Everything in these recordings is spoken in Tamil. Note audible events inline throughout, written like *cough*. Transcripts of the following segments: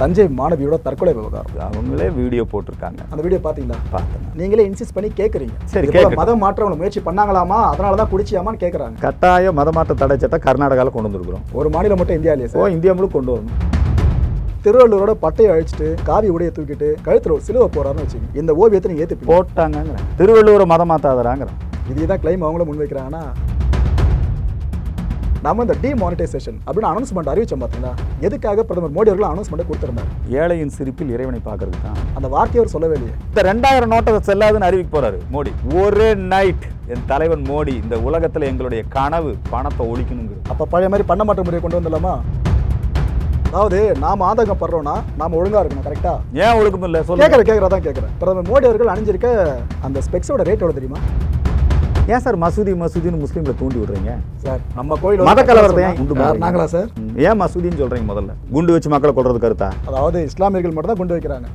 தஞ்சை மாணவியோட தற்கொலை விவகாரம். அவங்களே வீடியோ போட்டிருக்காங்க. அந்த வீடியோ பார்த்தீங்களா? பார்த்தேன். நீங்களே இன்சிஸ்ட் பண்ணி கேட்குறீங்க சரி, இது. மதம் மாற்றம் முயற்சி பண்ணாங்களாமா? அதனால தான் குடிச்சியாமான்னு கேட்குறாங்க கட்டாய மதமாற்ற தடை சட்டம் கர்நாடகாவில் கொண்டு வந்திருக்கிறோம். ஒரு மாநிலம் மட்டும் இந்தியாவிலேயே ஓ இந்தியா முழு கொண்டு வரணும். திருவள்ளூரோட பட்டையை அழிச்சிட்டு காவி உடைய தூக்கிட்டு கழுத்துல ஒரு சிலுவை போறாருன்னு வச்சுக்கோங்க. இந்த ஓவியத்தை நீங்க ஏத்துப்பீங்க. போட்டாங்கங்கிறேன். திருவள்ளூரை மதம் மாத்தாதராங்கிறேன். இதுதான் கிளைம் அவங்களும் முன்வைக்கிறாங்கன்னா நம்ம இந்த டிமானிட்டைசேஷன் அப்படின்னு அனௌன்ஸ்மெண்ட் அறிவிச்சோம் பார்த்தீங்களா எதுக்காக பிரதமர் மோடி அவர்கள் அனௌன்ஸ்மெண்ட் கொடுத்திருந்தார்? ஏழையின் சிரிப்பில் இறைவனை பார்க்கறதுக்கு தான். அந்த வார்த்தையை அவர் சொல்லவே இல்லையே. இந்த ரெண்டாயிரம் நோட்டை செல்லாதுன்னு அறிவிக்க போறாரு மோடி. ஒரே நைட் என் தலைவன் மோடி இந்த உலகத்துல எங்களுடைய கனவு பணத்தை ஒழிக்கணுங்கிறது. அப்ப பழைய மாதிரி பண்ண மாற்ற முறையை கொண்டு வந்துடலாமா? அதாவது நாம ஆதங்கம் படுறோம்னா நாம ஒழுங்கா இருக்கணும் கரெக்டா ஏன் ஒழுக்கம் இல்லை? சொல்லுங்க. கேட்கற கேட்கறதான் கேட்கறேன் பிரதமர் மோடி அவர்கள் அணிஞ்சிருக்க அந்த ஸ்பெக்ஸோட ரேட் எவ்வளவு தெரியுமா? ஏன் சார் மசூதி மசூதின்னு முஸ்லீம்களை தூண்டி விடுறீங்க? சார் நம்ம கோயில் மத கலவரத்தை ஏன் உண்டு? நாங்களா சார்? ஏன் மசூதின்னு சொல்றீங்க முதல்ல? குண்டு வச்சு மக்களை கொள்றது கருத்தா? அதாவது இஸ்லாமியர்கள் மட்டும் தான் கொண்டு வைக்கிறாங்க.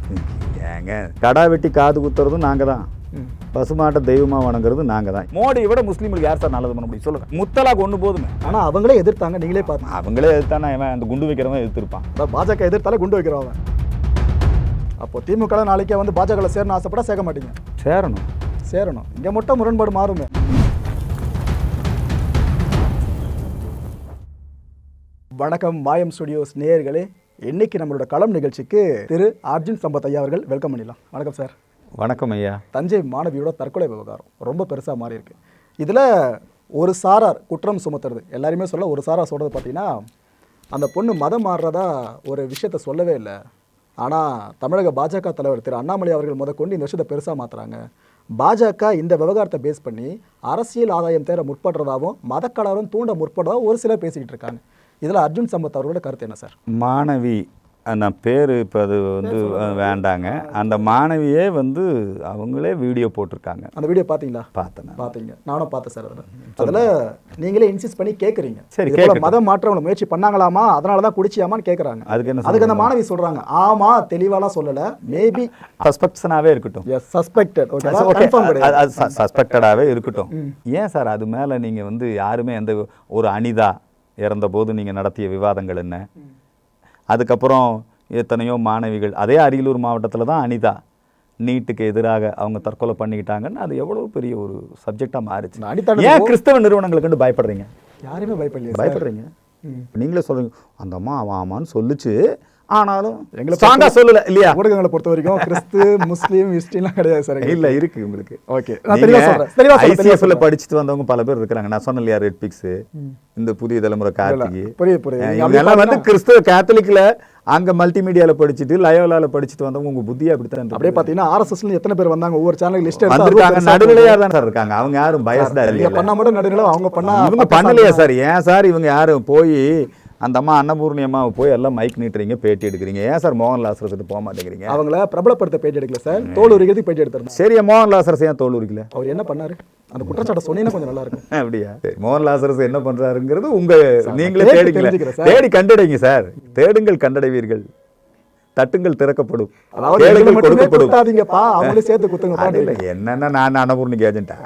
ஏங்க கடா வெட்டி காது குத்துறதும் நாங்க தான். பசுமாட்டை தெய்வமா வணங்குறது நாங்க தான். மோடியை விட முஸ்லீம்களுக்கு யார் சார் நல்லது பண்ண முடியும்? சொல்லுங்க. முத்தலாக்கு ஒண்ணு போதுமே. ஆனா அவங்களே எதிர்த்தாங்க. நீங்களே பார்த்தீங்க அவங்களே எதிர்த்தானே அவன் அந்த குண்டு வைக்கிறவன் எதிர்த்திருப்பான். அதான் பாஜக எதிர்த்தாலே குண்டு வைக்கிறோம் அவன். அப்போ திமுக நாளைக்கே வந்து பாஜக சேரணும் ஆசைப்பட சேர்க்க மாட்டீங்க. சேரணும். சேரணும். இங்க மட்டும் முரண்பாடு மாறுமே. வணக்கம் மாயம் ஸ்டுடியோஸ் நேயர்களே. இன்னைக்கு நம்மளோட களம் நிகழ்ச்சிக்கு திரு அர்ஜுன் சம்பத் ஐயா அவர்கள் வெல்கம் பண்ணிடலாம். வணக்கம் சார். வணக்கம் ஐயா. தஞ்சை மாணவியோட தற்கொலை விவகாரம் ரொம்ப பெருசாக மாறி இருக்கு இதில் ஒரு சாரார் குற்றம் சுமத்துறது எல்லாருமே சொல்ல ஒரு சாரார் சொல்கிறது பார்த்தீங்கன்னா அந்த பொண்ணு மதம் மாறுறதா ஒரு விஷயத்த சொல்லவே இல்லை. ஆனால் தமிழக பாஜக தலைவர் திரு அண்ணாமலை அவர்கள் முதற்கொண்டு இந்த விஷயத்தை பெருசாக மாற்றுறாங்க பாஜக இந்த விவகாரத்தை பேஸ் பண்ணி அரசியல் ஆதாயம் தேர முற்படுறதாகவும் மதக்கலவரம் தூண்ட முற்படுறதாகவும் ஒரு சிலர் பேசிக்கிட்டு இருக்காங்க. இதில் அர்ஜுன் சம்பத் அவர்களோட கருத்து என்ன சார்? மாணவி அந்த பேர் இப்போ அது வந்து வேண்டாங்க. அந்த மாணவியே வந்து அவங்களே வீடியோ போட்டிருக்காங்க. அந்த வீடியோ பார்த்தீங்களா? பார்த்தேன் நான். பார்த்தீங்க. நானும் பார்த்தேன் சார் அதில் அதில் நீங்களே இன்சிஸ்ட் பண்ணி கேட்குறீங்க. சரி, கேட்கட்டும். மதம் மாற்றம் முயற்சி பண்ணாங்களாமா? அதனால தான் குடிச்சியாமான்னு கேட்குறாங்க. அதுக்கு என்ன அதுக்கு அந்த மாணவி சொல்றாங்க. ஆமா தெளிவாலாம் சொல்லல. மேபி சஸ்பெக்ஷனாகவே இருக்கட்டும். எஸ் சஸ்பெக்டட் ஓகே சஸ்பெக்டடாகவே இருக்கட்டும். ஏன் சார் அது மேலே நீங்கள் வந்து யாருமே எந்த ஒரு அனிதா இறந்தபோது நீங்கள் நடத்திய விவாதங்கள் என்ன? அதுக்கப்புறம் எத்தனையோ மாணவிகள் அதே அரியலூர் மாவட்டத்தில் தான் அனிதா நீட்டுக்கு எதிராக அவங்க தற்கொலை பண்ணிக்கிட்டாங்கன்னு அது எவ்வளவு பெரிய ஒரு சப்ஜெக்டாக மாறிச்சு. அனிதா ஏன் கிறிஸ்தவ நிறுவனங்களுக்கு கண்டு பயப்படுறீங்க? யாருமே பயப்படலையே சார்? பயப்படுறீங்க. நீங்களே சொல்றீங்க அந்த அம்மா அவன் ஆமான்னு சொல்லுச்சு ஆனாலும் எங்களை ஸ்ட்ராங்கா சொல்லல இல்லையா? ஊடகங்களை பொறுத்த வரைக்கும் கிறிஸ்து *laughs* முஸ்லீம் ஹிஸ்ட்ரிலாம் கிடையாது சார் இல்ல இருக்கு உங்களுக்கு ஓகே நான் தெளிவா சொல்றேன் தெளிவா சொல்றேன் தெளிவா ஐசிஎஃப்ல படிச்சுட்டு வந்தவங்க பல பேர் இருக்காங்க நான் சொன்னேன் இல்லையா ரெட் பிக்ஸ் இந்த புதிய தலைமுறை கார்த்திகி நீங்க இவங்க எல்லாம் வந்து கிறிஸ்துவ கேத்தலிக்ல. அங்க மல்டிமீடியால படிச்சுட்டு லயோலால படிச்சுட்டு வந்தவங்க உங்க புத்தி அப்படித்தான் இருக்கு. அப்படியே பாத்தீங்கன்னா ஆர்எஸ்எஸ்ல எத்தனை பேர் வந்தாங்க? ஒவ்வொரு சேனல் லிஸ்ட் எடுத்து வந்திருக்காங்க நடுநிலையா தான் சார் இருக்காங்க. அவங்க யாரும் பயஸ்டா நீங்க இல்லையா? பண்ணா மட்டும் நடுநிலை அவங்க பண்ணா இவங்க பண்ணலையா சார்? ஏன் சார் இவங்க யாரும் போய் அந்த அம்மா அன்னபூர்ணி அம்மாவை போய் எல்லாம் மைக் நீட்டுறீங்க பேட்டி எடுக்கிறீங்க. ஏன் சார் மோகன் லாசரஸ் போக மாட்டேங்கிறீங்க? அவங்கள பிரபலப்படுத்த பேட்டி எடுக்கல சார். தோல் உரிக்கிறதுக்கு பேட்டி எடுத்திருந்தாங்க. சரி மோகன் லாசரஸ் ஏன் தோல் உரிக்கல அவர் என்ன பண்ணாரு? அந்த குற்றச்சாட்டை சொன்னீங்கன்னா கொஞ்சம் நல்லா இருக்கும். *laughs* அப்படியா? சரி, மோகன் லாசரஸ் என்ன பண்றாருங்கிறது உங்க நீங்களே தேடிக்கல. தேடி கண்டடைங்க சார். தேடுங்கள் கண்டடைவீர்கள். தட்டுங்கள் திறக்கப்படும். என்னன்னா நான் அன்னபூர்ணிக்கு ஏஜென்ட்டா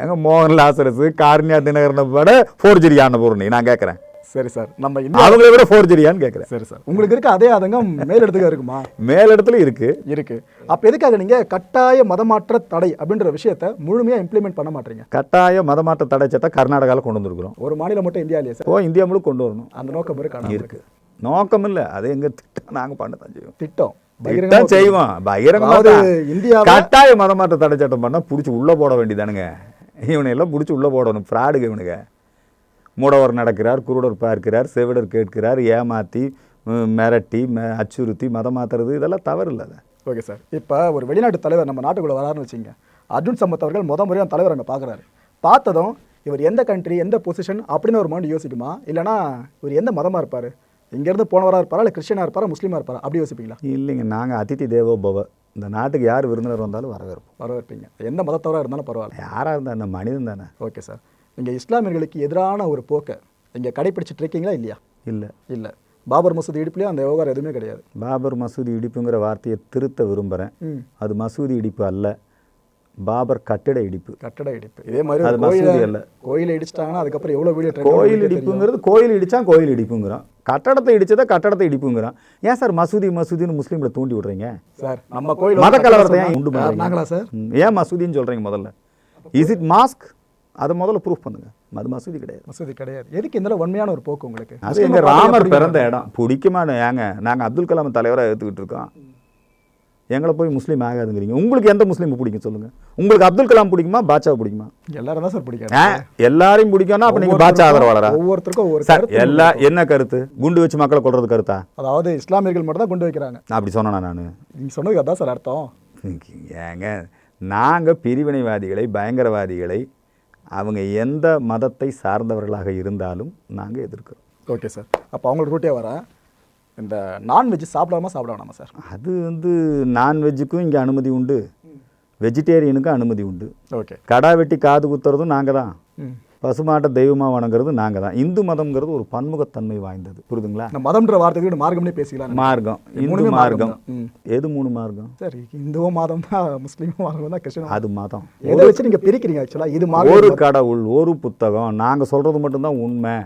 ஏங்க மோகன் லாசரஸ் கார்னியா தினகரனை விட ஃபோர்ஜரி அன்னபூர்ணி நான் கேட்கறேன் சரி சார். நம்ம இந்தியா அவங்கள விட ஃபோர்ஜரியான்னு கேட்கறேன் சரி சார். உங்களுக்கு இருக்க அதே ஆதங்கம் மேலிடத்துக்கு இருக்குமா? மேலிடத்துல இருக்கு. இருக்கு. அப்ப எதுக்காக நீங்க கட்டாய மதமாற்ற தடை அப்படின்ற விஷயத்த முழுமையா இம்ப்ளிமெண்ட் பண்ண மாட்டீங்க? கட்டாய மதமாற்ற தடை சட்டம் கர்நாடகாவில் கொண்டு வந்திருக்கிறோம். ஒரு மாநிலம் மட்டும் இந்தியாவிலேயே சார்? ஓ இந்தியா முழு கொண்டு வரணும். அந்த நோக்கம் இருக்கு இருக்கு. நோக்கம் இல்ல. அது எங்க திட்டம்? நாங்க பண்ண தான் செய்வோம். திட்டம். செய்வோம். பகிரங்கமா அதாவது தான். இந்தியாவை கட்டாய மதமாற்ற தடை சட்டம் பண்ணா புடிச்சு உள்ள போட வேண்டியதானுங்க. இவனை எல்லாம் புடிச்சு உள்ள போடணும். ஃப்ராடுங்க இவனுங்க. மூடவர் நடக்கிறார் குருடர் பார்க்கிறார் செவிடர் கேட்கிறார் ஏமாத்தி ம், மிரட்டி ம- அச்சுறுத்தி மதம் மாத்துறது இதெல்லாம் தவறு இல்லை ஓகே சார். இப்போ ஒரு வெளிநாட்டு தலைவர் நம்ம நாட்டுக்குள்ள வராருன்னு வச்சுங்க அர்ஜுன் சம்பத் அவர்கள் முத முறையாக தலைவர் அங்கே பார்க்குறாரு பார்த்ததும் இவர் எந்த கண்ட்ரி எந்த பொசிஷன் அப்படின்னு ஒரு மைண்ட் யோசிக்குமா? இல்லைனா இவர் எந்த மதமாக இருப்பார்? இங்கேருந்து போனவராக இருப்பாரா? இல்லை கிறிஸ்டியனாக இருப்பாரா? முஸ்லீமாக இருப்பாரா? அப்படி யோசிப்பீங்களா? இல்லைங்க நாங்க அதிதி தேவோ பவ இந்த நாட்டுக்கு யார் விருந்தினர் வந்தாலும் வரவேற்போம். வரவேற்பீங்க. எந்த மதத்தவராக இருந்தாலும் பரவாயில்ல. யாரா இருந்தா என்ன மனிதன் தானே. Okay sir. நீங்கள் இஸ்லாமியர்களுக்கு எதிரான ஒரு போக்கை இங்கே கடைப்பிடிச்சிட்டு இருக்கீங்களா இல்லையா? இல்லை. இல்லை. பாபர் மசூதி இடுப்புலையும் அந்த விவகாரம் எதுவுமே கிடையாது. பாபர் மசூதி இடிப்புங்கிற வார்த்தையை திருத்த விரும்புகிறேன் அது மசூதி இடிப்பு அல்ல பாபர் கட்டிட இடிப்பு. கட்டட இடிப்பு. இதே மாதிரி அது மசூதி அல்ல. கோயிலை இடிச்சிட்டாங்கன்னா அதுக்கப்புறம் எவ்வளவு வீடியோ கோயில் இடிப்புங்கிறது கோயில் இடிச்சா கோயில் இடிப்புங்கிறான். கட்டடத்தை இடிச்சதா கட்டடத்தை இடிப்புங்கிறான். ஏன் சார் மசூதி மசூதின்னு முஸ்லீம்களை தூண்டி விடுறீங்க? சார் நம்ம கோயில் மத கலவரத்தை ஏன் உண்டு? நாங்களா சார்? ஏன் மசூதின்னு சொல்றீங்க முதல்ல? இஸ் இட் மாஸ்க் அதை முதல்ல ப்ரூஃப் பண்ணுங்க. அது மசூதி கிடையாது. மசூதி கிடையாது. எதுக்கு இந்த உண்மையான ஒரு போக்கு உங்களுக்கு? அது ராமர் பிறந்த இடம். பிடிக்குமா ஏங்க நாங்க அப்துல் கலாம் தலைவரா ஏத்துக்கிட்டு இருக்கோம். எங்களை போய் முஸ்லீம் ஆகாதுங்கிறீங்க. உங்களுக்கு எந்த முஸ்லீம் பிடிக்கும் சொல்லுங்க. உங்களுக்கு அப்துல் கலாம் பிடிக்குமா பாட்சா பிடிக்குமா? எல்லாரும் தான் சார் பிடிக்காது. ஆ, எல்லாரையும் பிடிக்கும்னா அப்ப நீங்க பாட்சா ஆதரவாளரா? ஒவ்வொருத்தருக்கும் ஒவ்வொரு எல்லா என்ன கருத்து? குண்டு வச்சு மக்களை கொல்றது கருத்தா? அதாவது இஸ்லாமியர்கள் மட்டும் தான் கொண்டு வைக்கிறாங்க. நான் அப்படி சொன்னேனா நான்? நீங்க சொன்னதுக்கு அதான் சார் அர்த்தம். ஏங்க நாங்கள் பிரிவினைவாதிகளை பயங்கரவாதிகளை அவங்க எந்த மதத்தை சார்ந்தவர்களாக இருந்தாலும் நாங்கள் எதிர்க்கிறோம். Okay sir. அப்போ அவங்களோட ரூட்டே வரேன் இந்த நான்வெஜ் சாப்பிடாம சாப்பிட சார். அது வந்து நான்வெஜ்ஜுக்கும் இங்கே அனுமதி உண்டு. வெஜிடேரியனுக்கும் அனுமதி உண்டு. ஓகே. கடா வெட்டி காது குத்துறதும் நாங்கள் தான். பசுமாட்டை தெய்வமாக வணங்குறது நாங்கள் தான். இந்து மதம்ங்கிறது ஒரு பன்முகத்தன்மை வாய்ந்தது. புரியுதுங்களா இந்த மதம்ன்ற வார்த்தைக்கு விட மார்க்கம்னே பேசிக்கலாம். மார்க்கம். இந்து மார்க்கம். எது மூணு மார்க்கம்? சரி இந்துவும் மாதம் தான் முஸ்லீமும் மாதம் தான் கிறிஸ்டினும் அது மதம். எதை வச்சு நீங்க பிரிக்கிறீங்க ஆக்சுவலா இது ஒரு மார்க்கம் கடவுள் ஒரு புத்தகம். நாங்கள் சொல்கிறது மட்டும்தான் உண்மை.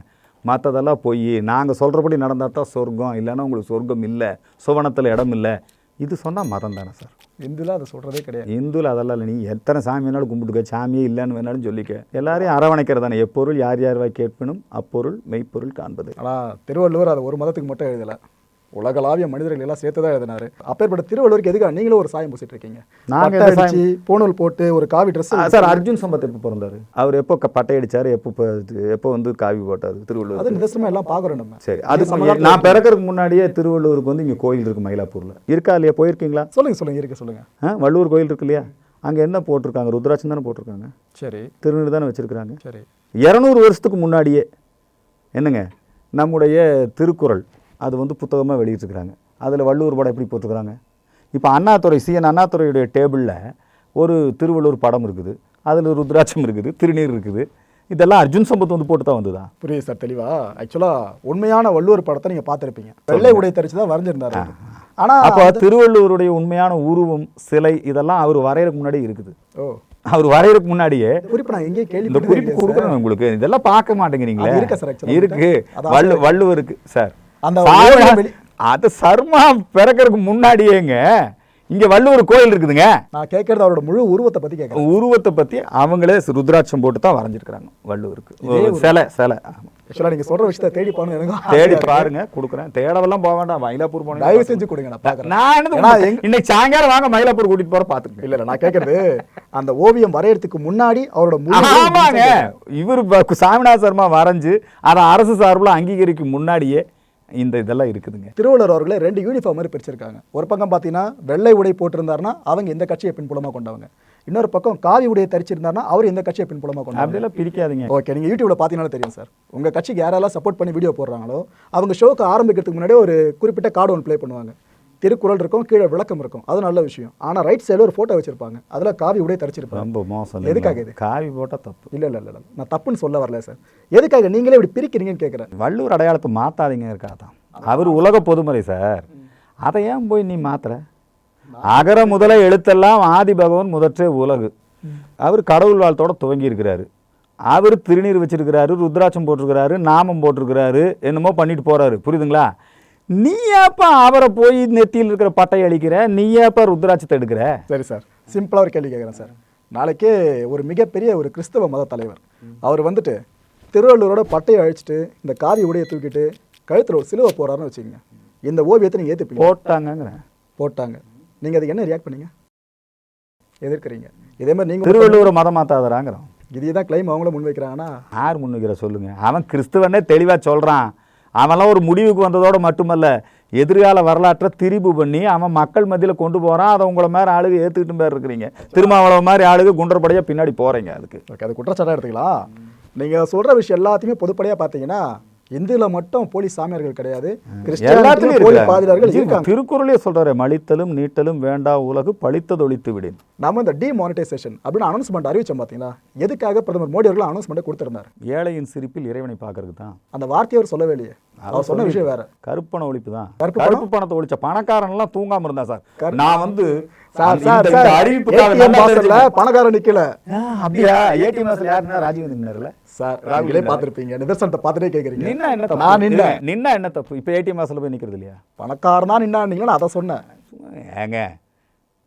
மற்றதெல்லாம் பொய். நாங்கள் சொல்கிறபடி நடந்தால் தான் சொர்க்கம். இல்லைன்னா உங்களுக்கு சொர்க்கம் இல்லை. சுவனத்தில் இடம் இல்லை. இது சொன்னால் மதம் தானே சார்? இந்துல அதை சொல்றதே கிடையாது. இந்துல அதெல்லாம் இல்லை. நீ எத்தனை சாமி வேணாலும் கும்பிட்டுக்க சாமியே இல்லைன்னு வேணாலும் சொல்லிக்க. எல்லாரையும் அரவணைக்கிறது தானே. எப்பொருள் யார் யார் வாய் கேட்பினும் அப்பொருள் மெய்ப்பொருள் காண்பது. ஆனா திருவள்ளுவர் அதை ஒரு மதத்துக்கு மட்டும் எழுதல. உலகளாவிய மனிதர்கள் எல்லாம் சேர்த்து தான் எழுதினாரு. அப்பேற்பட்ட திருவள்ளுவருக்கு எதுக்காக நீங்களும் ஒரு சாயம் பூசிட்டு இருக்கீங்க நாங்க பட்டை எந்த அடிச்சு பூணூல் போட்டு ஒரு காவி ட்ரெஸ் சார் அர்ஜுன் சம்பத் எப்போ பிறந்தாரு? அவர் எப்போ பட்டை அடிச்சாரு எப்போ எப்போ வந்து காவி போட்டார் திருவள்ளுவர் அது நிதர்சனமா எல்லாம் பாக்குறோம் நம்ம. சரி அது நான் பிறக்கறதுக்கு முன்னாடியே திருவள்ளுவருக்கு வந்து இங்கே கோயில் இருக்கு மயிலாப்பூர்ல. இருக்கா இல்லையா? போயிருக்கீங்களா? சொல்லுங்க சொல்லுங்க இருக்கு சொல்லுங்க. வள்ளுவர் கோயில் இருக்கு இல்லையா? அங்கே என்ன போட்டிருக்காங்க? ருத்ராட்சம் தானே போட்டிருக்காங்க. சரி. திருநீர் தானே வச்சுருக்காங்க சரி. இரநூறு வருஷத்துக்கு முன்னாடியே என்னங்க? நம்முடைய திருக்குறள். அது வந்து புத்தகமாக வெளியிட்டிருக்கிறாங்க. அதில் வள்ளுவர் படம் எப்படி போட்டிருக்கிறாங்க? இப்போ அண்ணாதுரை சிஎன் அண்ணாதுரையுடைய டேபிளில் ஒரு திருவள்ளுவர் படம் இருக்குது. அதில் ருத்ராட்சம் இருக்குது திருநீர் இருக்குது. இதெல்லாம் அர்ஜுன் சம்பத் வந்து போட்டு தான் வந்ததா? புரியுது சார் தெளிவா. ஆக்சுவலா உண்மையான வள்ளுவர் படத்தை நீங்க பார்த்திருப்பீங்க. வெள்ளை உடை தரிச்சு தான் வரைஞ்சிருந்தாரு அவரு. ஆனா அப்போ திருவள்ளுவருடைய உண்மையான உருவம் சிலை இதெல்லாம் அவர் வரையறதுக்கு முன்னாடி இருக்குது. ஓ. அவர் வரையறதுக்கு முன்னாடியே குறிப்பு நான் இந்த கேள்வி குறிப்பு கொடுக்கணும் உங்களுக்கு. இதெல்லாம் பார்க்க மாட்டேங்கிறீங்களே. இருக்கா சார் இருக்கு. வள்ளுவருக்கு சார். அந்த அது சர்மா பிறக்கறதுக்கு முன்னாடியேங்க. இங்க வள்ளுவர் கோயில் இருக்குதுங்க. நான் கேட்கறது அவரோட முழு உருவத்தை பத்தி கேட்கறேன். உருவத்தை பத்தி அவங்களே ருத்ராட்சம் போட்டு தான் வரைஞ்சிருக்கிறாங்க வள்ளுவருக்கு. சிலை சிலை. ஆமா. ஆக்சுவலா நீங்க சொல்ற விஷயத்தை தேடி எனக்கு தேடி. பாருங்க கொடுக்குறேன். தேடவெல்லாம் போக வேண்டாம். மயிலாப்பூர் போனீங்க தயவு செஞ்சு கொடுங்க நான் நான் எங்க- இன்னைக்கு சாயங்காலம் வாங்க மயிலாப்பூர் கூட்டிட்டு போற பாத்துக்கங்க. இல்ல நான் கேட்கறது அந்த ஓவியம் வரையறதுக்கு முன்னாடி அவரோட ஆமாங்க. இவர் சாமிநாத சர்மா வரைஞ்சு அதை அரசு சார்பில் அங்கீகரிக்கும் முன்னாடியே இந்த இதெல்லாம் இருக்குதுங்க. திருவள்ளுவர் அவர்களே ரெண்டு யூனிஃபார்ம் மாதிரி பிரிச்சிருக்காங்க. ஒரு பக்கம் பார்த்தீங்கன்னா வெள்ளை உடை போட்டிருந்தாருன்னா அவங்க இந்த கட்சியை பின்புலமா கொண்டவங்க. இன்னொரு பக்கம் காவி உடையை தரிச்சிருந்தாருன்னா அவர் இந்த கட்சியை பின்புலமா கொண்டவங்க. அப்படியெல்லாம் பிரிக்காதீங்க. ஓகே நீங்க யூடியூப்ல பார்த்தீங்கன்னா தெரியும் சார் உங்க கட்சிக்கு யாரெல்லாம் சப்போர்ட் பண்ணி வீடியோ போடுறாங்களோ அவங்க ஷோக்கு ஆரம்பிக்கிறதுக்கு முன்னாடியே ஒரு குறிப்பிட்ட கார்டு ஒன்று ப்ளே பண்ணுவாங்க. திருக்குறள் இருக்கும் கீழே விளக்கம் இருக்கும். அது நல்ல விஷயம். ஆனா ரைட் சைடுல ஒரு போட்டோ வச்சிருப்பாங்க. அதுல காவி உடை தரிச்சிருப்பாங்க. ரொம்ப மோசம் எதுக்காக இது? காவி போட்டா தப்பு. இல்ல இல்ல இல்ல இல்ல. நான் தப்புன்னு சொல்ல வரல சார் எதுக்காக நீங்களே இப்படி பிரிக்கிறீங்கன்னு கேட்குறேன் வள்ளுவர் அடையாளத்தை மாத்தாதீங்க இருக்காதான். அவர் உலக பொதுமறை சார் அதை ஏன் போய் நீ மாத்துற? அகர முதல எழுத்தெல்லாம் ஆதி பகவன் முதற்றே உலகு. அவர் கடவுள் வாழ்த்தோட துவங்கி இருக்கிறாரு. அவர் திருநீர் வச்சிருக்கிறாரு ருத்ராட்சம் போட்டிருக்கிறாரு நாமம் போட்டிருக்கிறாரு என்னமோ பண்ணிட்டு போறாரு. புரியுதுங்களா? நீ ஏப்பா அவரை போய் நெத்தியில் இருக்கிற பட்டை அழிக்கிற? நீ ஏப்பா ருத்ராட்சத்தை எடுக்கிற? சரி சார். சிம்பிளா ஒரு கேள்வி கேட்குறேன் சார். நாளைக்கே ஒரு மிகப்பெரிய ஒரு கிறிஸ்தவ மத தலைவர் அவர் வந்துட்டு திருவள்ளுவரோட பட்டையை அழிச்சிட்டு இந்த காவி உடையை தூக்கிட்டு கழுத்துல ஒரு சிலுவை போறாருன்னு வச்சுக்கோங்க. இந்த ஓவியத்தை நீங்க ஏத்துப்பீங்க. போட்டாங்கங்கிறேன் போட்டாங்க. நீங்க அதுக்கு என்ன ரியாக்ட் பண்ணீங்க? எதிர்க்கிறீங்க. இதே மாதிரி நீங்க திருவள்ளுவரை மதம் மாத்தாதராங்கிறோம். இதே தான் கிளைம் அவங்களும் முன்வைக்கிறாங்கன்னா யார் முன்னுக்கிற சொல்லுங்க? அவன் கிறிஸ்துவனே தெளிவா சொல்றான். அவன்லாம் ஒரு முடிவுக்கு வந்ததோட மட்டுமல்ல எதிர்கால வரலாற்றை திரிபு பண்ணி அவன் மக்கள் மத்தியில் கொண்டு போகிறான் அதை உங்களை மாதிரி ஆளுக ஏற்றுக்கிட்டு மாதிரி இருக்கிறீங்க. திருமாவளவன் மாதிரி ஆளுக குன்றப்படையாக பின்னாடி போகிறீங்க அதுக்கு. ஓகே அது குற்றச்சாட்டாக எடுத்துக்கலாம். நீங்கள் சொல்கிற விஷயம் எல்லாத்தையுமே பொதுப்படையாக பார்த்தீங்கன்னா இந்துல மட்டும் போலி சாமியார்கள் கிடையாது. எல்லாத்துலயும் கிறிஸ்டியானிட்டிலும் போலி பாதிரியார்கள் இருக்கு இருக்காங்க. திருக்குறளே சொல்றாரு மலித்தலும் நீட்டலும் வேண்டா உலகு பழித்ததொழித்து விடேன். நம்ம இந்த டிமானிட்டைசேஷன் அப்படின்னு அனௌன்ஸ்மெண்ட் அறிவிச்சோம் பாத்தீங்களா? எதுக்காக பிரதமர் மோடி அவர்கள் அனௌன்ஸ்மெண்ட் கொடுத்திருந்தார்? ஏழையின் சிரிப்பில் இறைவனை பார்க்கறதுக்கு தான். அந்த வார்த்தையை அவர் சொல்லவே இல்லையே. அவர் சொன்ன விஷயம் வேற. கருப்பண ஒழிப்பு தான். கருப்பு பணத்தை ஒழிச்ச பணக்காரன் எல்லாம் தூங்காம இருந்தா சார். நான் வந்து சார் சார் சார். தெரிஞ்சுக்கணும். பணக்காரன் நிக்கல. அப்படியா? ஏடிஎம் வாசல் யாருன்னா ராஜீவ் நின்னார்ல சார் நீங்களே பார்த்திருப்பீங்க. நிதர்சனத்தை பார்த்துட்டே கேக்குறீங்க. நின்னா என்ன நான். இல்ல, நின்னா என்ன தப்பு? இப்ப ஏடிஎம் வாசல்ல போய் நிக்கிறது இல்லையா? பணக்காரன் தான் நின்னான்னீங்களா? நான் அதை சொன்னேன். ஏங்க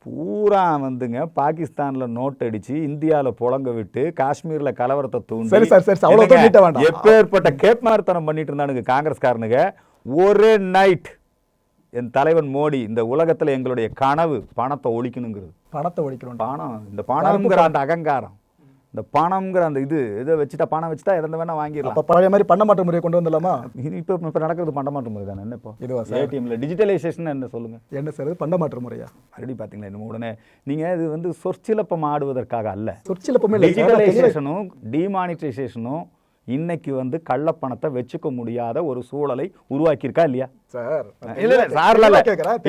பூரா வந்துங்க பாகிஸ்தான்ல நோட் அடிச்சு இந்தியால புழங்க விட்டு காஷ்மீர்ல கலவரத்தை தூண்டி சரி சார், சரி வேண்டாம். எப்பேற்பட்ட கேப்மார்த்தனம் பண்ணிட்டு இருந்தானுங்க காங்கிரஸ்காரனுங்க? ஒரே நைட் என் தலைவன் மோடி இந்த உலகத்துல எங்களுடைய கனவு பணத்தை ஒழிக்கணுங்கிறது. பணத்தை ஒழிக்கணும் பணம் இந்த பணம்ங்கிற அந்த அகங்காரம் இந்த பணம்ங்கிற அந்த இது இதை வச்சுட்டா பணம் வச்சுட்டா இறந்த வேணா வாங்கிடலாம். அப்ப பழைய மாதிரி பண்ண மாட்ட முறையை கொண்டு வந்துடலாமா? இது இப்போ இப்போ நடக்கிறது பண்ட மாட்டோம் முறை தானே என்ன இப்போ? இதுவா ஏடிஎம்ல டிஜிட்டலைசேஷன் என்ன சொல்லுங்க? என்ன சார் பண்ண மாட்ட முறையா? மறுபடியும் பார்த்தீங்களா என்னமோ உடனே நீங்கள் இது வந்து சொற்சிலப்பம் ஆடுவதற்காக அல்ல. சொற்சிலப்பமே டிஜிட்டலைசேஷனும் டிமானிட்டைசேஷனும் இன்னைக்கு வந்து கள்ளப்பணத்தை வச்சுக்க முடியாத ஒரு சூழலை உருவாக்கியிருக்கா இல்லையா? சார் இல்ல, இல்ல.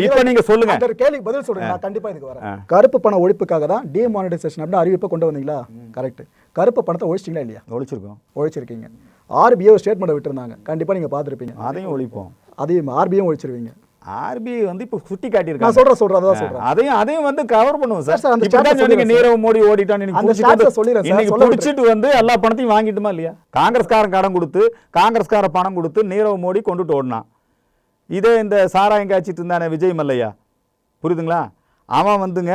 இப்ப நீங்க சொல்லுங்க. அந்த கேள்விக்கு பதில் சொல்லுங்க நான் கண்டிப்பா இதுக்கு வரேன். கருப்பு பண ஒழிப்புக்காக தான் டிமானிட்டைசேஷன் அப்படின்னு அறிவிப்பை கொண்டு வந்தீங்களா? கரெக்ட் கருப்பு பணத்தை ஒழிச்சிட்டீங்களா இல்லையா? ஒழிச்சிருக்கோம். ஒழிச்சிருக்கீங்க. ஆர்பிஐ ஒரு ஸ்டேட்மெண்ட் விட்டுருந்தாங்க. கண்டிப்பா நீங்க பார்த்திருப்பீங்க. அதையும் ஒழிப்போம். அதையும் ஆர்பிஐயும் ஒழிச்சிருவீங்க. ஆர்பிஐ வந்து இப்போ சுட்டி காட்டியிருக்காங்க. சொல்றேன் சொல்றேன் அதான் சொல்றேன். அதையும் அதையும் வந்து கவர் பண்ணுவோம் சார். சார், இப்பதான் சொன்னீங்க நீரவ் மோடி ஓடிட்டான் இன்னைக்கு புடிச்சிட்டு வந்து எல்லா பணத்தையும் வாங்கிட்டுமா இல்லையா? காங்கிரஸ்காரன் கடன் கொடுத்து காங்கிரஸ்கார பணம் கொடுத்து நீரவ் மோடி கொண்டுட்டு ஓடினான். இதே இந்த சாராயம் காய்ச்சிட்டு இருந்தானே விஜய் மல்லையா? புரியுதுங்களா? அவன் வந்துங்க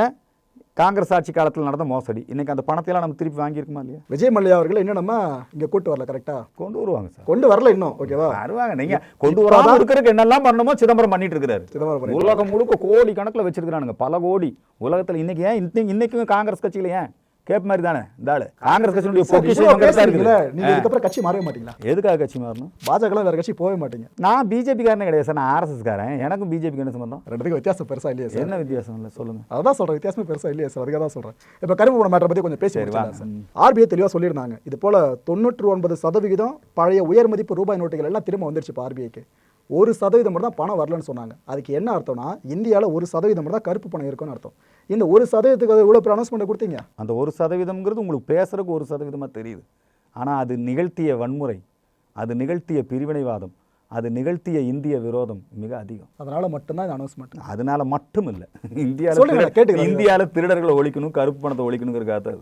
காங்கிரஸ் ஆட்சி காலத்தில் நடந்த மோசடி. இன்னைக்கு அந்த பணத்தையெல்லாம் நம்ம திருப்பி வாங்கியிருக்குமா இல்லையா? விஜய் மல்லையா அவர்கள் இன்னும் நம்ம இங்க கூட்டு வரல கரெக்டா கொண்டு வருவாங்க சார். கொண்டு வரல இன்னும் ஓகேவா வருவாங்க. நீங்க கொண்டு வராம இருக்கிறதுக்கு என்னெல்லாம் பண்ணணுமோ சிதம்பரம் பண்ணிட்டு இருக்கிறாரு. சிதம்பரம் உலகம் முழுக்க கோடி கணக்குல வச்சிருக்கானுங்க பல கோடி. உலகத்துல இன்னைக்கு ஏன் இன்னைக்கு காங்கிரஸ் கட்சியில ஏன் கேப் மாதிரி தானே? இந்த ஆளு. காங்கிரஸ் கட்சியினுடைய இருக்குது. நீங்க இதுக்கப்புறம் கட்சி மாறவே மாட்டீங்களா? எதுக்காக கட்சி மாறணும்? பாஜக வேற கட்சி போகவே மாட்டீங்க. நான் பிஜேபி காரனே கிடையாது சார். நான் ஆர்எஸ்எஸ் காரன் எனக்கும் பிஜேபிக்கு என்ன சம்பந்தம்? ரெண்டுத்துக்கும் வித்தியாசம் பெருசா இல்லையா சார்? என்ன வித்தியாசம் இல்லை? சொல்லுங்க. அதான் சொல்றேன். வித்தியாசமே பெருசா இல்லையா சார்? அதுக்காக தான் சொல்றேன். இப்போ கருப்பு பணம் மேட்டரை பத்தி கொஞ்சம் பேசி ஆர்பிஐ தெளிவா சொல்லியிருந்தாங்க. இது போல தொண்ணூற்று ஒன்பது சதவிகிதம் பழைய உயர் மதிப்பு ரூபாய் நோட்டுகள் எல்லாம் திரும்ப வந்துருச்சு இப்போ ஆர்பிஐக்கு. ஒரு சதவீதம் மட்டும் தான் பணம் வரலன்னு சொன்னாங்க. அதுக்கு என்ன அர்த்தம்னா இந்தியாவில் ஒரு சதவீதம் மட்டும் தான் கருப்பு பணம் இருக்குன்னு அர்த்தம். இந்த ஒரு சதவீதத்துக்கு இவ்வளோ பெரிய அனௌன்ஸ்மெண்ட் கொடுத்தீங்க? அந்த ஒரு சதவீதம்ங்கிறது உங்களுக்கு பேசுறதுக்கு ஒரு சதவீதமா தெரியுது. ஆனா அது நிகழ்த்திய வன்முறை அது நிகழ்த்திய பிரிவினைவாதம் அது நிகழ்த்திய இந்திய விரோதம் மிக அதிகம். அதனால மட்டும்தான் அனௌன்ஸ்மெண்ட் அதனால மட்டும் இல்ல திருட- கேட்டுக்கிறேன். இந்தியால திருடர்களை ஒழிக்கணும் கருப்பு பணத்தை ஒழிக்கணுங்கிறதுக்காக அது.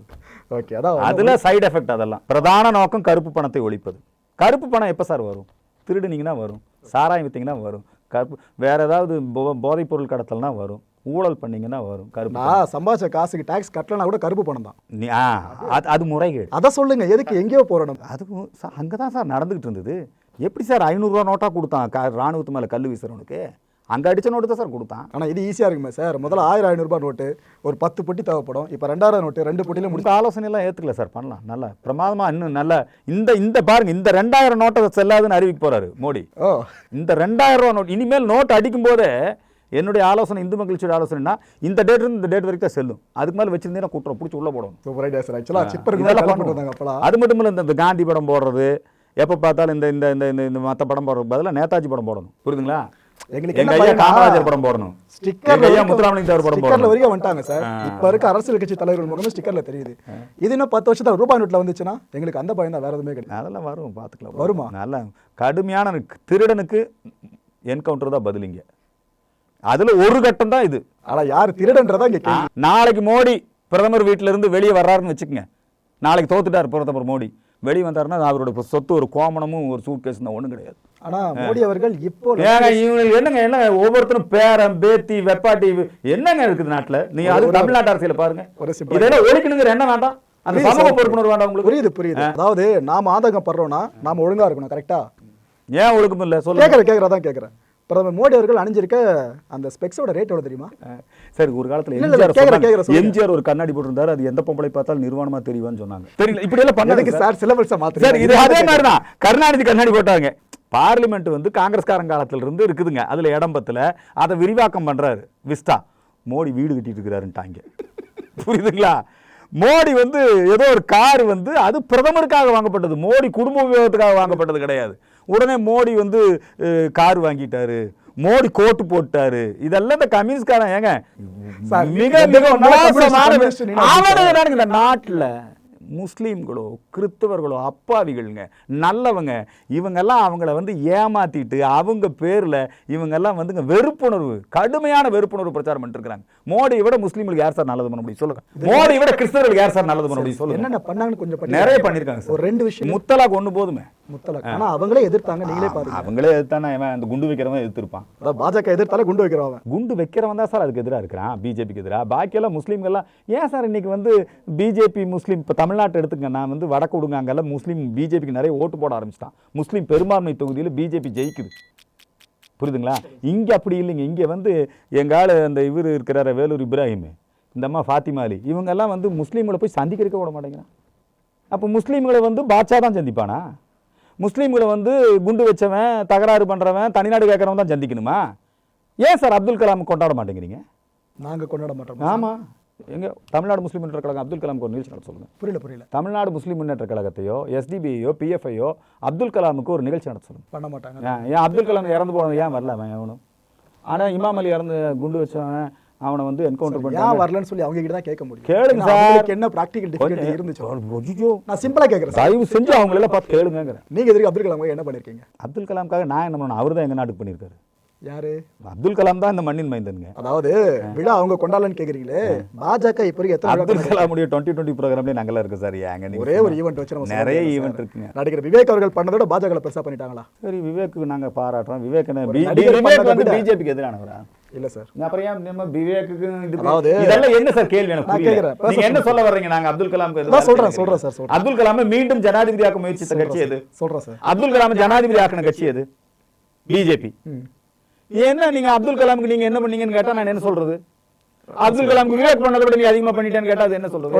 ஓகே அதான் அதுல சைடு எஃபெக்ட் அதெல்லாம். பிரதான நோக்கம் கருப்பு பணத்தை ஒழிப்பது. கருப்பு பணம் எப்ப சார் வரும்? திருடுனீங்கன்னா வரும். சாராயம் வித்தீங்கன்னா வரும். கருப்பு வேற ஏதாவது போ- போதைப் பொருள் கடத்தல்னா வரும். ஊழல் பண்ணீங்கன்னா வரும். கருப்பு. நான் சம்பாதிச்ச காசுக்கு டாக்ஸ் கட்டலனா கூட கருப்பு பணம் தான். நீ- ஆ, அது அது முறைகேடு. அதை சொல்லுங்க எதுக்கு எங்கேயோ போறோம் நம்ம அது அங்கே தான் சார் நடந்துகிட்டு இருந்தது. எப்படி சார் ஐநூறுரூவா நோட்டா கொடுத்தான்? க ராணுவத்து மேலே கல் வீசுறவனுக்கு. அங்கே அடிச்ச நோட்டு தான் சார் கொடுத்தான். ஆனா இது ஈஸியா இருக்குமே சார். முதல்ல ஆயிரம் ஐநூறுபா நோட்டு ஒரு பத்து பொட்டி தேவைப்படும். இப்போ ரெண்டாயிரம் நோட்டு ரெண்டு பொட்டியில முடிச்சு உங்க ஆலோசனை எல்லாம் ஏத்துக்கல சார் பண்ணலாம். நல்லா பிரமாதமா இன்னும் நல்ல இந்த இந்த பாருங்க இந்த ரெண்டாயிரம் நோட்டை செல்லாதுன்னு அறிவிக்க போறாரு மோடி. ஓ. இந்த ரெண்டாயிரம் ரூபா நோட் இனிமேல் நோட் அடிக்கும் போதே என்னுடைய ஆலோசனை இந்து மகிழ்ச்சியோட ஆலோசனைனா இந்த டேட் இருந்து இந்த டேட் வரைக்கும் தான் செல்லும். அதுக்கு மேலே வச்சிருந்தீங்கன்னா குற்றம் பிடிச்சி உள்ள போடணும். அது மட்டும் இல்லை இந்த காந்தி படம் போடுறது எப்போ பார்த்தாலும் இந்த இந்த இந்த இந்த- இந்த மற்ற படம் போடுறதுக்கு பதிலாக நேதாஜி படம் போடணும். புரியுதுங்களா? எங்க என்ன ஐயா காமராஜர் படம் போடணும். ஸ்டிக்கர்ல எங்க ஐயா முத்துராமலிங்க தேவர் படம் ஸ்டிக்கர்ல வரைக்கும் வந்துட்டாங்க சார். இப்ப இருக்க அரசியல் கட்சி தலைவர்கள் முகமே ஸ்டிக்கர்ல தெரியுது. இது இன்னும் பத்து வருஷத்துல ரூபாய் நோட்ல வந்துச்சுன்னா எங்களுக்கு அந்த பயம் தான் வேற எதுவுமே கிடையாது. அதெல்லாம் வரும் பார்த்துக்கலாம் வருமா? நல்ல கடுமையான திருடனுக்கு என்கவுண்டர் தான் பதிலிங்க அதுல ஒரு கட்டம் தான் இது. ஆனா யார் திருடன்றதா இங்க நாளைக்கு மோடி பிரதமர் வீட்டில இருந்து வெளியே வர்றாருன்னு வச்சுக்கோங்க. நாளைக்கு தோத்துட்டார் பிரதமர் மோடி. வெளியே வந்தாருன்னா அவருடைய சொத்து ஒரு கோமணமும் ஒரு சூட் கேஸ் தான் ஒன்றும் கிடையாது. ஆனா மோடி அவர்கள் இப்போ ஏங்க இவங்க என்னங்க என்ன ஒவ்வொருத்தரும் பேரம் பேத்தி வெப்பாட்டி என்னங்க இருக்குது நாட்டுல? நீங்க அது தமிழ்நாட்டு அரசியல பாருங்க. இதெல்லாம் ஒழிக்கணுங்கிற என்ன வேண்டாம்? அந்த சமூக. பொறுப்புணர்வு வேண்டாம் உங்களுக்கு? புரியுது புரியுது. அதாவது நாம ஆதங்கம் படுறோம்னா நாம ஒழுங்கா இருக்கணும் கரெக்டா ஏன் ஒழுக்கம் இல்ல? சொல்லுங்க. கேக்குற கேக்குறதான் கேக்குறேன். பிரதமர் மோடி அவர்கள் அணிஞ்சிருக்க அந்த ஸ்பெக்ஸோட ரேட் எவ்வளவு தெரியுமா? சரி ஒரு காலத்துல எம்ஜிஆர். எம்ஜிஆர் ஒரு கண்ணாடி போட்டிருந்தாரு அது எந்த பொம்பளை பார்த்தாலும் நிர்வாணமா தெரியும்னு சொன்னாங்க. தெரியல இப்படி எல்லாம் பண்ணதுக்கு சார். சிலபஸை சார் மாத்திரம் இது அதே மாதிரி தான் கருணாநிதி கண்ணாடி போட்டாங்க. பார்லிமெண்ட் வந்து காங்கிரஸ்காரன் காலத்துல இருந்து இருக்குதுங்க. அதுல இடம்பத்துல அதை விரிவாக்கம் பண்றாரு விஸ்டா மோடி வீடு கட்டிட்டு இருக்கிறாருன்ட்டாங்க. புரியுதுங்களா? மோடி வந்து ஏதோ ஒரு கார் வந்து அது பிரதமருக்காக வாங்கப்பட்டது. மோடி குடும்ப உபயோகத்துக்காக வாங்கப்பட்டது கிடையாது. உடனே மோடி வந்து கார் வாங்கிட்டாரு. மோடி கோட்டு போட்டாரு. இதெல்லாம் இந்த கம்யூனிஸ்ட்காரன் ஏங்க மிக மிக நாட்டுல? முஸ்லீம்களோ கிறிஸ்தவர்களோ அப்பாவிகள்ங்க நல்லவங்க இவங்கெல்லாம் அவங்கள வந்து ஏமாத்திட்டு அவங்க பேர்ல இவங்கெல்லாம் வந்துங்க வெறுப்புணர்வு கடுமையான வெறுப்புணர்வு பிரச்சாரம் பண்ணிட்டு இருக்காங்க மோடியை விட முஸ்லீம்களுக்கு யார் சார் நல்லது பண்ண முடியும்? சொல்லுங்க. மோடியை விட கிறிஸ்தவர்களுக்கு யார் சார் நல்லது பண்ண முடியும்? சொல்லுங்க. என்னென்ன பண்ணாங்கன்னு கொஞ்சம் நிறைய பண்ணிருக்காங்க ஒரு ரெண்டு விஷயம். முத்தலாக் ஒண்ணு போதுமே. முத்தலக். ஆனா அவங்களே எதிர்த்தாங்க நீங்களே பாருங்க. அவங்களே எதிர்த்தானே அவன் அந்த குண்டு வைக்கிறவன் எதிர்த்திருப்பான். அதான் பாஜக எதிர்த்தாலே குண்டு வைக்கிறோம் அவன். குண்டு வைக்கிறவன் தான் சார் அதுக்கு எதிராக இருக்கிறான் பிஜேபிக்கு எதிராக பாக்கியெல்லாம் முஸ்லீம்கள்லாம் ஏன் சார் இன்னைக்கு வந்து பிஜேபி முஸ்லீம் இப்போ தமிழ்நாட்டை எடுத்துங்க. நான் வந்து வடக்கு விடுங்க அங்கெல்லாம் முஸ்லீம் பிஜேபிக்கு நிறைய ஓட்டு போட ஆரம்பிச்சிட்டான். முஸ்லீம் பெரும்பான்மை தொகுதியில் பிஜேபி ஜெயிக்குது. புரியுதுங்களா? இங்கே அப்படி இல்லைங்க. இங்கே வந்து எங்கள் ஆள் அந்த இவர் இருக்கிறார வேலூர் இப்ராஹிம். இந்த அம்மா ஃபாத்திமா அலி. இவங்கெல்லாம் வந்து முஸ்லீம்களை போய் சந்திக்கிறக்க விட மாட்டேங்கிறான். அப்போ முஸ்லீம்களை வந்து பாட்சா தான் சந்திப்பானா? முஸ்லீம்களை வந்து குண்டு வச்சவன் தகராறு பண்ணுறவன் தனிநாடு கேட்குறவன் தான் சந்திக்கணுமா? ஏன் சார் அப்துல் கலாம் கொண்டாட மாட்டேங்கிறீங்க? நாங்க கொண்டாட மாட்டோம். ஆமாம் எங்க தமிழ்நாடு முஸ்லீம் முன்னேற்ற கழகம் அப்துல் கலாமுக்கு ஒரு நிகழ்ச்சி நடத்த சொல்லுங்க. புரியல புரியல. தமிழ்நாடு முஸ்லீம் முன்னேற்ற கழகத்தையோ எஸ்டிபிஐயோ பிஎஃப்ஐயோ அப்துல் கலாமுக்கு ஒரு நிகழ்ச்சி நடத்த சொல்லுங்க. பண்ண மாட்டாங்க. ஏன் அப்துல் கலாம் இறந்து போனது ஏன் வரல அவன் எவனும் ஆனால் இமாம் அலி இறந்து குண்டு வச்சவன் அவனை வந்து என்கவுண்டர் பண்ணி வரலன்னு சொல்லி அவங்க கிட்ட தான் கேட்க முடியும். கேளுங்க சார். என்ன பிராக்டிகல் டிஃபிகல்ட்டி இருந்துச்சு. நான் சிம்பிளா கேட்கறேன் சார். தயவு செஞ்சு அவங்களெல்லாம் பார்த்து கேளுங்கிறேன் நீங்க எதிர்க்கு அப்துல் கலாம் என்ன பண்ணிருக்கீங்க? அப்துல் கலாமுக்காக நான் என்ன பண்ணணும்? அவர் தான் எங்கள் நாட்டுக்கு பண்ணியிருக்காரு. யாரு? அப்துல் கலாம் தான் இந்த மண்ணின் மைந்தனுங்க. அதாவது விழா அவங்க கொண்டாடலன்னு கேக்குறீங்களே? பாஜக இப்ப வரைக்கும் எத்தனை அப்துல் கலாமுடைய டுவெண்ட்டி டுவெண்ட்டி ப்ரோக்ராம்லேயே நாங்களாம் இருக்கு சார் ஏங்க ஒரே ஒரு ஈவெண்ட் வச்சு நம்ம நிறைய ஈவெண்ட். இருக்குங்க. நடிகர் விவேக் அவர்கள் பண்ணதோட பாஜக பெருசா பண்ணிட்டாங்களா? சரி விவேக்கு நாங்க பாராட்டுறோம். விவேக் விவேக் வந்து பிஜேபிக்கு எதிரானவரா இல்ல சார். அப்புறம் ஏன் நம்ம விவேக்குக்கு இது இதெல்லாம் என்ன சார் கேள்வி எனக்கு நீங்க என்ன. சொல்ல வர்றீங்க? நாங்க அப்துல் கலாம் சொல்றேன், சொல்றேன் சார். அப்துல் கலாம் மீண்டும் ஜனாதிபதியாக்க முயற்சித்த கட்சி எது? சொல்றேன் சார். அப்துல் கலாம் ஜனாதிபதி. ஆக்கின கட்சி எது? பிஜேபி ம். என்ன நீங்க அப்துல் கலாமுக்கு நீங்க என்ன பண்ணீங்கன்னு கேட்டா நான் என்ன சொல்றது அப்துல் கலாமுக்கு விவேக் பண்ணதை விட நீ அதிகமா பண்ணிட்டேன்னு கேட்டா அது என்ன சொல்றது?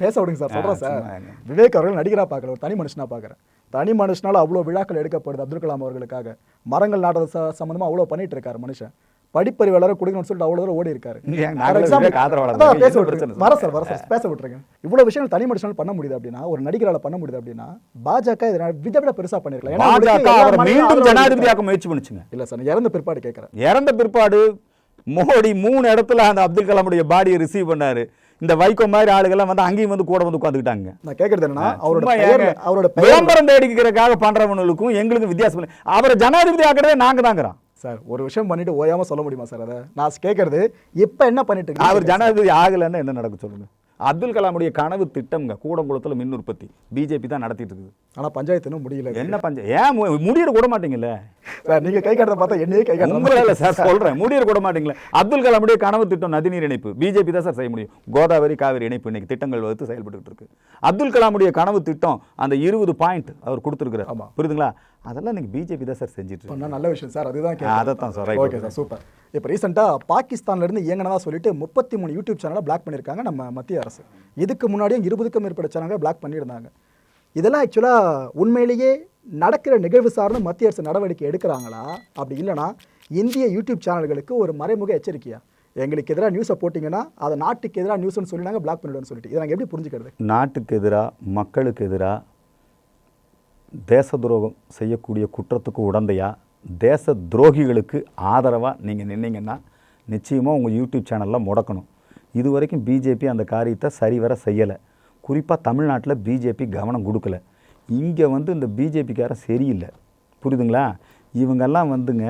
பேச விடுங்க சார் சொல்றேன் சார். விவேக் அவர்கள் நடிகரா பார்க்கல ஒரு தனி மனுஷனா பார்க்கறேன் தனி மனுஷனால அவ்வளவு விழாக்கள் எடுக்கப்படுது அப்துல் கலாம் அவர்களுக்காக மரங்கள் நாடுறது சம்பந்தமா அவ்வளவு பண்ணிட்டு இருக்காரு மனுஷன் படிப்பறிவாளரை கொடுக்கணும்னு சொல்லிட்டு அவ்வளவு தூரம் ஓடி இருக்காரு. வர சார் வர சார் பேச விட்டுருங்க. இவ்வளவு விஷயங்கள் தனி மனுஷனால பண்ண முடியுது அப்படின்னா ஒரு நடிகரால பண்ண முடியுது அப்படின்னா பாஜக இதை விதை விட பெருசா பண்ணிருக்கலாம். மீண்டும் ஜனாதிபதியாக்க முயற்சி பண்ணுச்சுங்க. இல்ல சார் இறந்த பிற்பாடு கேட்கறேன். இறந்த பிற்பாடு மோடி மூணு இடத்துல அந்த அப்துல் கலாமுடைய பாடியை ரிசீவ் பண்ணாரு. இந்த வைகோ மாதிரி ஆளுகள்லாம் வந்து அங்கேயும் வந்து கூட வந்து உட்காந்துக்கிட்டாங்க நான் கேட்கறது என்னன்னா அவரோட அவரோட விளம்பரம் தேடிக்கிறதுக்காக பண்றவனுக்கும் எங்களுக்கும் வித்தியாசம் இல்லை. அவரை ஜனாதிபதி ஆக்கிறதே நாங்க தாங்கிறோம். சார் ஒரு விஷயம் பண்ணிட்டு ஓயாம சொல்ல முடியுமா சார் அதை? நான் கேட்கறது இப்ப என்ன பண்ணிட்டு? அவர் ஜனாதிபதி ஆகலைன்னா என்ன நடக்கும் சொல்லுங்க. அப்துல் கலாமுடைய கனவு திட்டம்ங்க கூடங்குளத்துல மின் உற்பத்தி. பிஜேபி தான் நடத்திட்டு இருக்குது. ஆனா பஞ்சாயத்து இன்னும் முடியல. என்ன பஞ்ச ஏன் முடியற கூட மாட்டீங்கல்ல? சார் நீங்க கை காட்டுறத பார்த்தா என்னையே கை உங்களால காட்டுற சார் சொல்றேன். முடியற கூட மாட்டீங்களா அப்துல் கலாமுடைய கனவு திட்டம் நதிநீர் இணைப்பு. பிஜேபி தான் சார் செய்ய முடியும். கோதாவரி காவிரி இணைப்பு இன்னைக்கு திட்டங்கள் வகுத்து செயல்பட்டு இருக்கு. அப்துல் கலாமுடைய கனவு திட்டம் அந்த இருபது பாயிண்ட் அவர் கொடுத்துருக்கிறார். புரியுதுங்களா? அதெல்லாம் நீங்க பிஜேபி தான் சார் செஞ்சுட்டு. பண்ணா நல்ல விஷயம் சார் அதுதான் அதைத்தான் sir, right. Okay sir super இப்போ ரீசெண்டாக பாகிஸ்தான்ல இருந்து இயங்கினதா சொல்லிட்டு முப்பத்தி மூணு யூடியூப் சேனலை பிளாக் பண்ணியிருக்காங்க நம்ம மத்திய அரசு. இதுக்கு முன்னாடியும் இருபதுக்கும் மேற்பட்ட சேனல்களை பிளாக் பண்ணியிருந்தாங்க. இதெல்லாம் ஆக்சுவலாக உண்மையிலேயே நடக்கிற நிகழ்வு சார்ந்த மத்திய அரசு நடவடிக்கை எடுக்கிறாங்களா? அப்படி இல்லைனா இந்திய யூடியூப் சேனல்களுக்கு ஒரு மறைமுக எச்சரிக்கையா? எங்களுக்கு எதிராக நியூஸை போட்டிங்கன்னா அதை நாட்டுக்கு எதிராக நியூஸ்னு சொல்லி நாங்கள் பிளாக் பண்ணிவிடுவோம்னு சொல்லிட்டு. இதை நாங்கள் எப்படி புரிஞ்சுக்கிறது? நாட்டுக்கு எதிராக மக்களுக்கு எதிராக தேச துரோகம் செய்யக்கூடிய குற்றத்துக்கு உடந்தையா? தேச துரோகிகளுக்கு ஆதரவாக நீங்கள் நின்னீங்கன்னா நிச்சயமாக உங்கள் யூடியூப் சேனலில் முடக்கணும். இது வரைக்கும் பிஜேபி அந்த காரியத்தை சரிவர செய்யலை. குறிப்பாக தமிழ்நாட்டில் பிஜேபி கவனம் கொடுக்கல. இங்கே வந்து இந்த பிஜேபிக்காரன் சரியில்லை. புரியுதுங்களா? இவங்கெல்லாம் வந்துங்க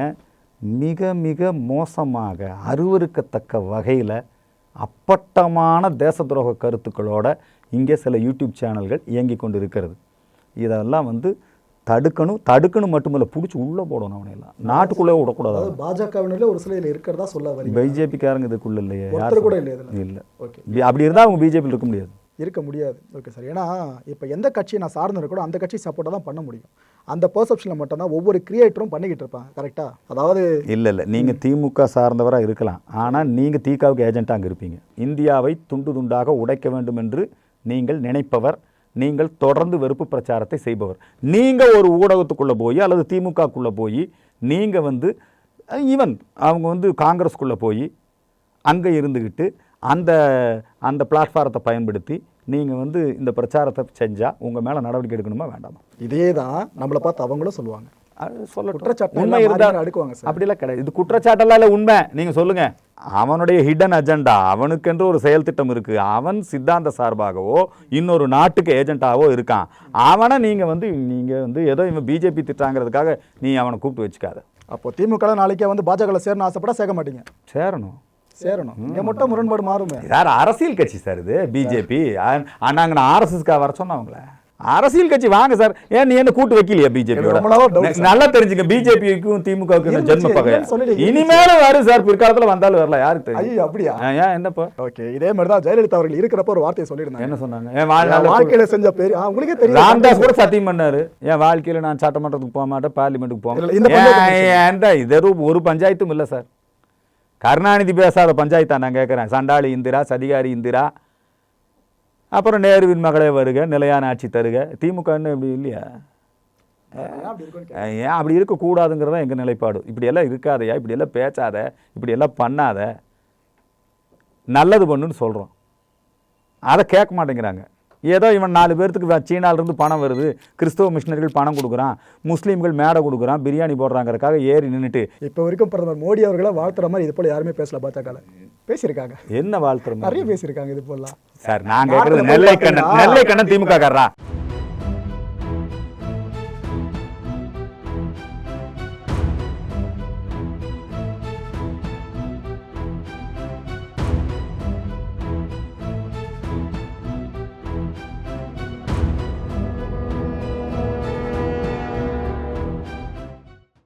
மிக மிக மோசமாக அருவருக்கத்தக்க வகையில் அப்பட்டமான தேச துரோக கருத்துக்களோட இங்கே சில யூடியூப் சேனல்கள் இயங்கி கொண்டு இருக்கிறது இதெல்லாம் வந்து தடுக்கணும் தடுக்கணும் மட்டுமல்ல பிடிச்சி உள்ளே போடணும் அவனையெல்லாம். நாட்டுக்குள்ளே விடக்கூடாது பாஜகவினரில் ஒரு சில இதில் இருக்கிறதா சொல்ல வரீங்க பிஜேபிக்காரங்க இதுக்குள்ள இல்லையே யார் ஒருத்தர் கூட? இல்லை இல்லை. ஓகே. அப்படி இருந்தால் அவங்க பிஜேபியில் இருக்க முடியாது. இருக்க முடியாது. Okay sir. ஏன்னா இப்போ எந்த கட்சியை நான் சார்ந்து இருக்கோ அந்த கட்சி சப்போர்ட்டாக தான் பண்ண முடியும். அந்த பர்செப்ஷனில் மட்டும்தான் ஒவ்வொரு கிரியேட்டரும் பண்ணிக்கிட்டு இருப்பாங்க. கரெக்டாக அதாவது இல்லை இல்லை. நீங்கள் திமுக சார்ந்தவராக இருக்கலாம். ஆனால் நீங்கள் திகாவுக்கு ஏஜென்ட்டாக அங்கே இருப்பீங்க. இந்தியாவை துண்டு துண்டாக உடைக்க வேண்டும் என்று நீங்கள் நினைப்பவர் நீங்கள் தொடர்ந்து வெறுப்பு பிரச்சாரத்தை செய்பவர். நீங்கள் ஒரு ஊடகத்துக்குள்ளே போய் அல்லது திமுகக்குள்ளே போய் நீங்கள் வந்து ஈவன் அவங்க வந்து காங்கிரஸ்க்குள்ளே போய் அங்கே இருந்துக்கிட்டு அந்த அந்த பிளாட்ஃபாரத்தை பயன்படுத்தி நீங்கள் வந்து இந்த பிரச்சாரத்தை செஞ்சால் உங்கள் மேலே நடவடிக்கை எடுக்கணுமா வேண்டாமா? இதே தான் நம்மளை பார்த்து அவங்களும் சொல்லுவாங்க. அது சொல்லட்டும். குற்றச்சாட்டு உண்மை அடுக்குவாங்க சார். அப்படிலாம் கிடையாது. இது குற்றச்சாட்டெல்லாம் இல்லை உண்மை. நீங்கள் சொல்லுங்க. அவனுடைய ஹிடன் அஜெண்டா அவனுக்கென்று ஒரு செயல் திட்டம் இருக்கு. அவன் சித்தாந்த சார்பாகவோ இன்னொரு நாட்டுக்கு ஏஜென்ட்டாவோ இருக்கான். அவனை நீங்க வந்து நீங்க வந்து ஏதோ இவன் பிஜேபி திட்டாங்கிறதுக்காக நீ அவனை கூப்பிட்டு வச்சுக்காத. அப்போ திமுக நாளைக்கே வந்து பாஜகவில் சேரணும் ஆசைப்பட்டா சேர்க்க மாட்டீங்க. சேரணும். சேரணும். இங்கே மட்டும் முரண்பாடு மாறுமே. யார் அரசியல் கட்சி சார் இது பிஜேபி நாங்கள் ஆர்எஸ்எஸ்க்காக வர சொன்னவங்கள அரசியல் கட்சி வாங்க சார். ஏன் நீ என்ன கூட்டு வைக்கலையா சார். நல்லா தெரிஞ்சுங்க பிஜேபிக்கும் இருந்துச்சு, ஜென்ம பகை. இனிமேலும் வரும் சார் பிற்காலத்துல வந்தாலும் வரல யாருக்கு தெரியும்? ஐயோ அப்படியா? ஏன் என்னப்பா ஓகே இதே மாதிரி தான் ஜெயலலிதா அவர்கள் இருக்கிறப்ப ஒரு வார்த்தையை சொல்லியிருந்தாங்க. என்ன சொன்னாங்க? வாழ்க்கையில செஞ்ச பேர் உங்களுக்கே தெரியும். ராம்தாஸ் கூட சத்தியம் பண்ணாரு. என் வாழ்க்கையில நான் சட்டமன்றத்துக்கு போக மாட்டேன் பார்லிமெண்ட்டுக்கு போக மாட்டேன். இது ஒரு பஞ்சாயத்தும் இல்லை சார். கருணாநிதி பேசாத பஞ்சாயத்தா நான் கேட்குறேன் சண்டாளி இந்திரா சதிகாரி இந்திரா அப்புறம் நேருவின் மகளே வருக நிலையான ஆட்சி தருக. திமுகன்னு இப்படி இல்லையா? ஏன் அப்படி இருக்கக்கூடாதுங்கிறதா எங்கள் நிலைப்பாடு? இப்படியெல்லாம் இருக்காதயா? இப்படியெல்லாம் பேசாத. இப்படியெல்லாம் பண்ணாத. நல்லது பண்ணுன்னு சொல்கிறோம் அதை கேட்க மாட்டேங்கிறாங்க. ஏதோ இவன் நாலு பேர்த்துக்கு சீனாலேருந்து பணம் வருது. கிறிஸ்தவ மிஷினரிகள் பணம் கொடுக்குறான். முஸ்லீம்கள் மேடை கொடுக்குறான். பிரியாணி போடுறாங்கிறக்காக ஏறி நின்றுட்டு இப்போ வரைக்கும் பிரதமர் மோடி அவர்களை வாழ்த்துற மாதிரி இது போல யாருமே பேசல பாஜக பேசியிருக்காங்க. என்ன வாழ்த்துறோம் நிறைய பேசியிருக்காங்க இது போலாம் சார் நான் கேட்குறது நெல்லை கண்ணன் நெல்லை கண்ணன் திமுக காரரா